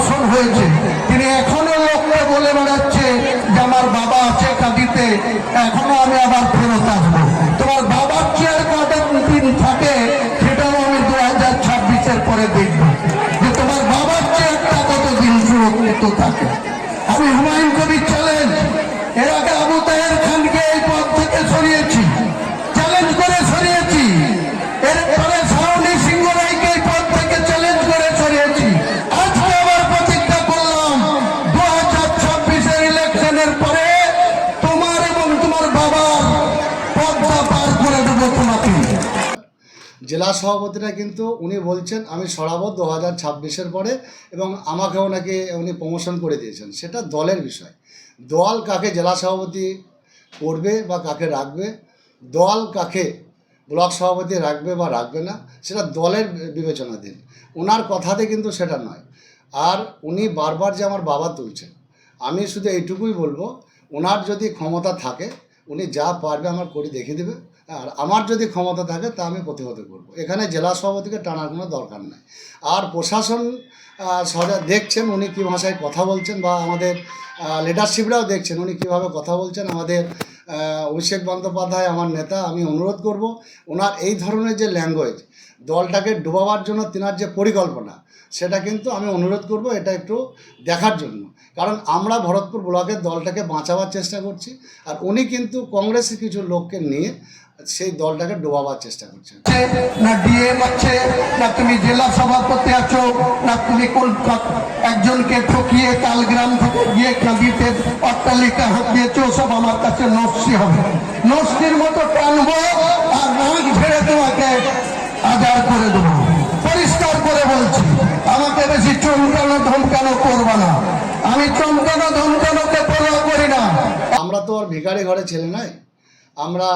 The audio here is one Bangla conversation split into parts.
প্রমোশন হয়েছে। তিনি এখনও লোককে বলে বেড়াচ্ছে যে আমার বাবা আছে কাঁদিতে এখনও আমি আবার ফেরত আসব। তোমার বাবার চেয়ার কত দিন থাকে, সেটাও আমি দু হাজার ছাব্বিশের পরে দেখব। যে তোমার বাবার চেয়ারটা কতদিন সুরক্ষিত থাকে। আমি হুমায়ুন জেলা সভাপতিরা কিন্তু উনি বলছেন, আমি সরাবো দু হাজার ছাব্বিশের পরে এবং আমাকেও নাকি উনি প্রমোশন করে দিয়েছেন। সেটা দলের বিষয়। দল কাকে জেলা সভাপতি করবে বা কাকে রাখবে? দল কাকে ব্লক সভাপতি রাখবে বা রাখবে না? সেটা দলের বিবেচনাধীন ওনার কথাতে কিন্তু সেটা নয়। আর উনি বারবার যে আমার বাবা তুলছেন, আমি শুধু এইটুকুই বলব ওনার যদি ক্ষমতা থাকে, উনি যা পারবে আমার করে দেখিয়ে দেবে। আর আমার যদি ক্ষমতা থাকে, তা আমি প্রতিহত করব। এখানে জেলা সভাপতিকে টানার কোনো দরকার নাই। আর প্রশাসন সজা, দেখছেন উনি কী ভাষায় কথা বলছেন বা আমাদের লিডারশিপরাও দেখছেন উনি কীভাবে কথা বলছেন। আমাদের অভিষেক বন্দ্যোপাধ্যায় আমার নেতা, আমি অনুরোধ করব, ওনার এই ধরনের যে ল্যাঙ্গুয়েজ দলটাকে ডুবাবার জন্য তেনার যে পরিকল্পনা, সেটা কিন্তু আমি অনুরোধ করব এটা একটু দেখার জন্য। কারণ আমরা ভরতপুর ব্লকের দলটাকে বাঁচাবার চেষ্টা করছি। আর উনি কিন্তু কংগ্রেসের কিছু লোককে নিয়ে সেই দলটাকে ডোবাবার চেষ্টা করছেন আছে, না ডিএম আছে না তুমি জেলা সভাপতি আছো না তুমি একজনকে ঠকিয়ে তালগ্রাম থেকে গিয়ে কাঁদিতে অট্টালিকা হাত দিয়েছ সব আমার কাছে নস্যি হবে। নস্যির মতো টানবো আর নাক ঝেড়ে তোমাকে আজার করে দেবো। পরিষ্কার করে বলছি আমাকে বেশি চমকানো ধমকানো করবা না। আমি চমকানো ধমকানোকে পরোয়া করি না। আমরা তো আর ভিখারি ঘরে ছেলে নাই আমরা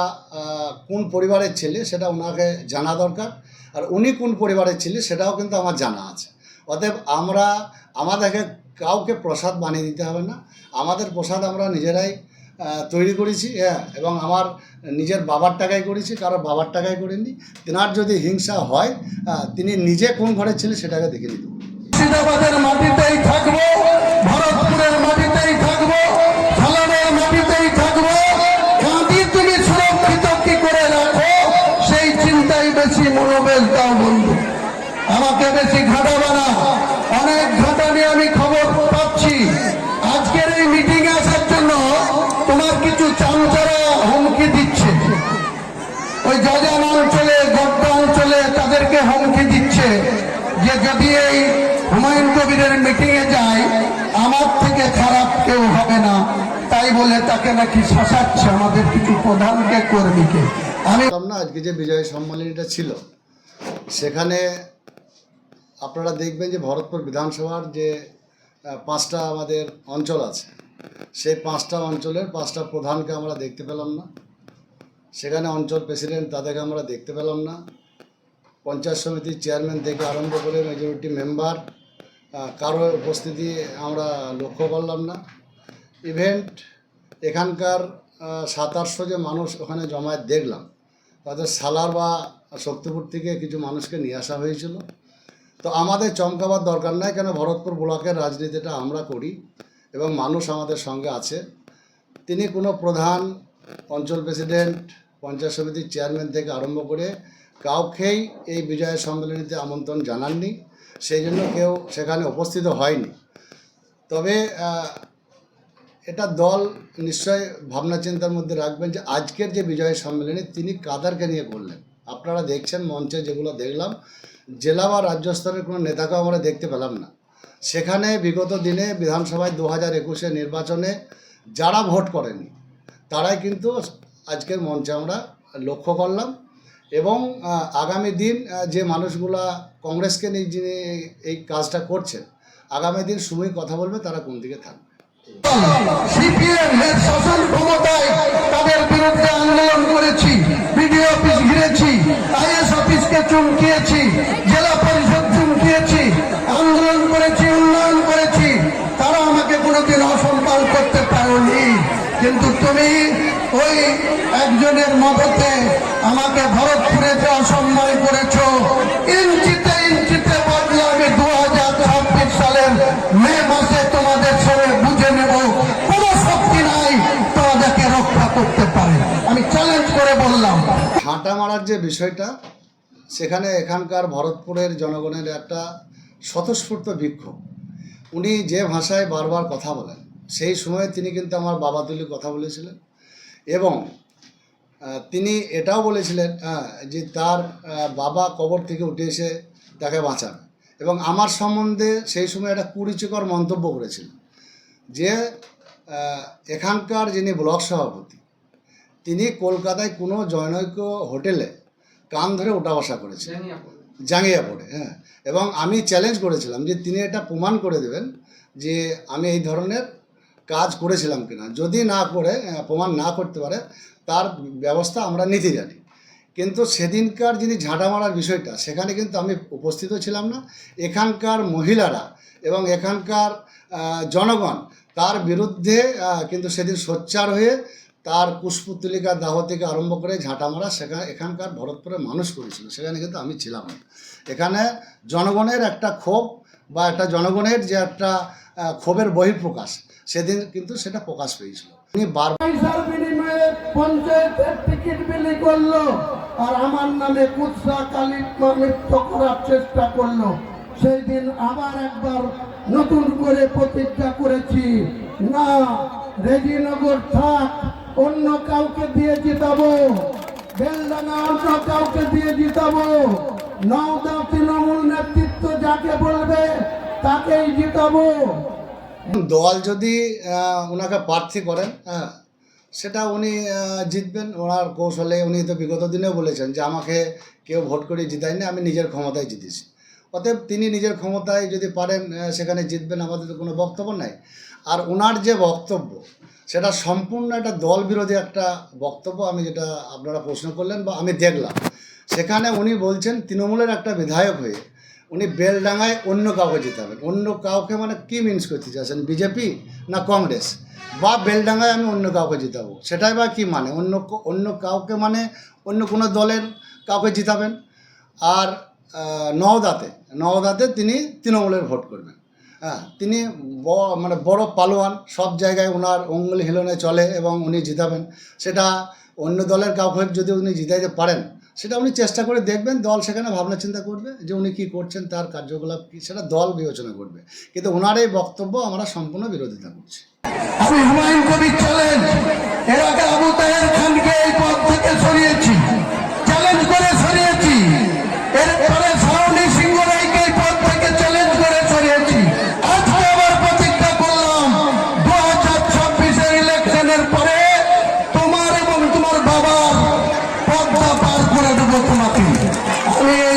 কোন পরিবারের ছেলে সেটা ওনাকে জানা দরকার, আর উনি কোন পরিবারের ছেলে সেটাও কিন্তু আমার জানা আছে। অতএব আমরা, আমাদেরকে কাউকে প্রসাদ বানিয়ে দিতে হবে না। আমাদের প্রসাদ আমরা নিজেরাই তৈরি করেছি হ্যাঁ এবং আমার নিজের বাবার টাকায় করেছি কারও বাবার টাকায় করিনি। তেনার যদি হিংসা হয় তিনি নিজে কোন ঘরের ছেলে সেটাকে দেখে নিতে মাটিতেই থাকব যদি এই হুমায়ুন কবিরের মিটিং এ যায়, আমার থেকে খারাপ কেউ হবে না। তাই বলে তাকে নাকি শাসাচ্ছে আমাদের কিছু প্রধানকে, কর্মীকে। আমি না, আজকে যে বিজয় সম্মেলনীটা ছিল, সেখানে আপনারা দেখবেন যে ভরতপুর বিধানসভার যে পাঁচটা আমাদের অঞ্চল আছে, সেই পাঁচটা অঞ্চলের পাঁচটা প্রধানকে আমরা দেখতে পেলাম না। সেখানে অঞ্চল প্রেসিডেন্ট তাদেরকে আমরা দেখতে পেলাম না। পঞ্চায়েত সমিতির চেয়ারম্যান থেকে আরম্ভ করে মেজরিটি মেম্বার কারও উপস্থিতি আমরা লক্ষ্য করলাম না। ইভেন্ট এখানকার সাত আটশো যে মানুষ ওখানে জমায়েত দেখলাম, তাদের সালার বা শক্তিপুর থেকে কিছু মানুষকে নিয়ে আসা হয়েছিল। তো আমাদের চমকাবার দরকার নাই, কেন ভরতপুর ব্লকের রাজনীতিটা আমরা করি এবং মানুষ আমাদের সঙ্গে আছে। তিনি কোনো প্রধান অঞ্চল প্রেসিডেন্ট পঞ্চায়েত সমিতির চেয়ারম্যান থেকে আরম্ভ করে কাউকেই এই বিজয় সম্মেলনীতে আমন্ত্রণ জানাননি, সেই জন্য কেউ সেখানে উপস্থিত হয়নি। তবে এটা দল নিশ্চয় ভাবনা চিন্তার মধ্যে রাখবেন যে আজকের যে বিজয় সম্মেলনী তিনি কাদারকে নিয়ে করলেন। আপনারা দেখছেন মঞ্চে যেগুলো দেখলাম, জেলা বা রাজ্য স্তরের কোনো নেতাকেও আমরা দেখতে পেলাম না। সেখানে বিগত দিনে বিধানসভায় দু হাজার একুশে নির্বাচনে যারা ভোট করেনি, তারাই কিন্তু আজকের মঞ্চে আমরা লক্ষ্য করলাম। এবং আগামী দিন যে মানুষগুলা কংগ্রেসকে নিয়ে যিনি এই কাজটা করছেন, আগামী দিন সময় কথা বলবে, তারা কোন দিকে থাকবে? সিপিএম এর শাসন ক্ষমতায় তাদের বিরুদ্ধে আন্দোলন করেছি, বিডিও অফিস ঘিরেছি, আইএস অফিসকে চুমকিয়েছি, জেলা পরিষদ চুমকিয়েছি, আন্দোলন করেছি, উন্নয়ন করেছি, তারা আমাকে কোনোদিন অসম্মান করতে পারেনি। কিন্তু তুমি ওই একজনের মদতে আমাকে ভরতপুরে যে অসম্মান করেছ। ইঞ্চিতে ইঞ্চিতে বদলে আমি দু হাজার ছাব্বিশ সালের মাসে তোমাদের ছেড়ে বুঝে নেব। কোনো শক্তি নাই, তোমাদেরকে রক্ষা করতে পারে। আমি চ্যালেঞ্জ করে বললাম। হাঁটা মারার যে বিষয়টা, সেখানে এখানকার ভরতপুরের জনগণের একটা স্বতঃস্ফূর্ত বিক্ষোভ। উনি যে ভাষায় বারবার কথা বলেন, সেই সময়ে তিনি কিন্তু আমার বাবা তুলি কথা বলেছিলেন। এবং তিনি এটাও বলেছিলেন হ্যাঁ, যে তার বাবা কবর থেকে উঠে এসে তাকে বাঁচান। এবং আমার সম্বন্ধে সেই সময় একটা কুরুচিকর মন্তব্য করেছিলেন যে এখানকার যিনি ব্লক সভাপতি তিনি কলকাতায় কোনো জনৈক হোটেলে কান ধরে ওঠা বসা করেছেন জাঙ্গিয়া পড়ে। হ্যাঁ। এবং আমি চ্যালেঞ্জ করেছিলাম যে তিনি এটা প্রমাণ করে দেবেন যে আমি এই ধরনের কাজ করেছিলাম কিনা। যদি না করে প্রমাণ না করতে পারে তার ব্যবস্থা আমরা নিতে জানি। কিন্তু সেদিনকার যিনি ঝাঁটা মারার বিষয়টা, সেখানে কিন্তু আমি উপস্থিত ছিলাম না। এখানকার মহিলারা এবং এখানকার জনগণ তার বিরুদ্ধে কিন্তু সেদিন সোচ্চার হয়ে তার কুশপুতলিকা দাহ থেকে আরম্ভ করে ঝাঁটা মারা সেখানে এখানকার ভরতপুরের মানুষ করেছিল। সেখানে কিন্তু আমি ছিলাম না। এখানে জনগণের একটা ক্ষোভ বা একটা জনগণের যে একটা ক্ষোভের বহিঃপ্রকাশ, সেদিন কিন্তু সেটা প্রকাশ পেয়েছিল। তিনি বার পয়সার বিনিময়ে পঞ্চায়েতের টিকিট বিলি করল আর আমার নামে কুৎসা কালিমা লিপ্ত করার চেষ্টা করল। সেই দিন আবার একবার নতুন করে প্রতিজ্ঞা করেছি, না, রেজিনগর থাক, অন্য কাউকে দিয়ে জিতাবো। বেলডাঙ্গা অন্য কাউকে দিয়ে জিতাবো। নওদা তৃণমূল নেতৃত্ব যাকে বলবে তাকেই জিতাবো। দল যদি ওনাকে প্রার্থী করেন হ্যাঁ সেটা উনি জিতবেন। ওনার কৌশলে উনি তো বিগত দিনেও বলেছেন যে, আমাকে কেউ ভোট করে জিতায়নি আমি নিজের ক্ষমতায় জিতেছি। অতএব তিনি নিজের ক্ষমতায় যদি পারেন সেখানে জিতবেন আমাদের তো কোনো বক্তব্য নাই। আর ওনার যে বক্তব্য, সেটা সম্পূর্ণ একটা দল বিরোধী একটা বক্তব্য আমি যেটা আপনারা প্রশ্ন করলেন বা আমি দেখলাম। সেখানে উনি বলছেন, তৃণমূলের একটা বিধায়ক হয়ে উনি বেলডাঙ্গায় অন্য কাউকে জিতাবেন অন্য কাউকে মানে কী মিনস করতে চাচ্ছেন বিজেপি না কংগ্রেস বা বেলডাঙ্গায় আমি অন্য কাউকে জিতাবো, সেটাই বা কী মানে? অন্য অন্য কাউকে মানে অন্য কোনো দলের কাউকে জিতাবেন? আর নওদাতে নওদাতে তিনি তৃণমূলের ভোট করবেন। হ্যাঁ তিনি ব- মানে বড় পালোয়ান, সব জায়গায় ওনার অঙ্গুল হিলনে চলে এবং উনি জিতাবেন। সেটা অন্য দলের কাউকে যদি উনি জিতাইতে পারেন, সেটা উনি চেষ্টা করে দেখবেন, দল সেখানে ভাবনা চিন্তা করবে যে উনি কী করছেন, তার কার্যকলাপ কী, সেটা দল বিবেচনা করবে। কিন্তু ওনার এই বক্তব্য আমরা সম্পূর্ণ বিরোধিতা করছি।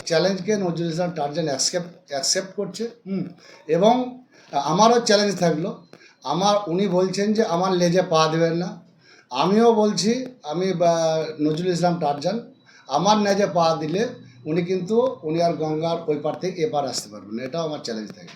চ্যালেঞ্জকে নজরুল ইসলাম টার্জেন অ্যাকসেপ্ট অ্যাকসেপ্ট করছে। হুম। এবং আমারও চ্যালেঞ্জ থাকল। আমার উনি বলছেন যে আমার লেজে পা দেবেন না। আমিও বলছি আমি নজরুল ইসলাম টার্জান আমার লেজে পা দিলে উনি কিন্তু উনি আর গঙ্গার ওই পার থেকে এপার আসতে পারবেন এটাও আমার চ্যালেঞ্জ থাকে।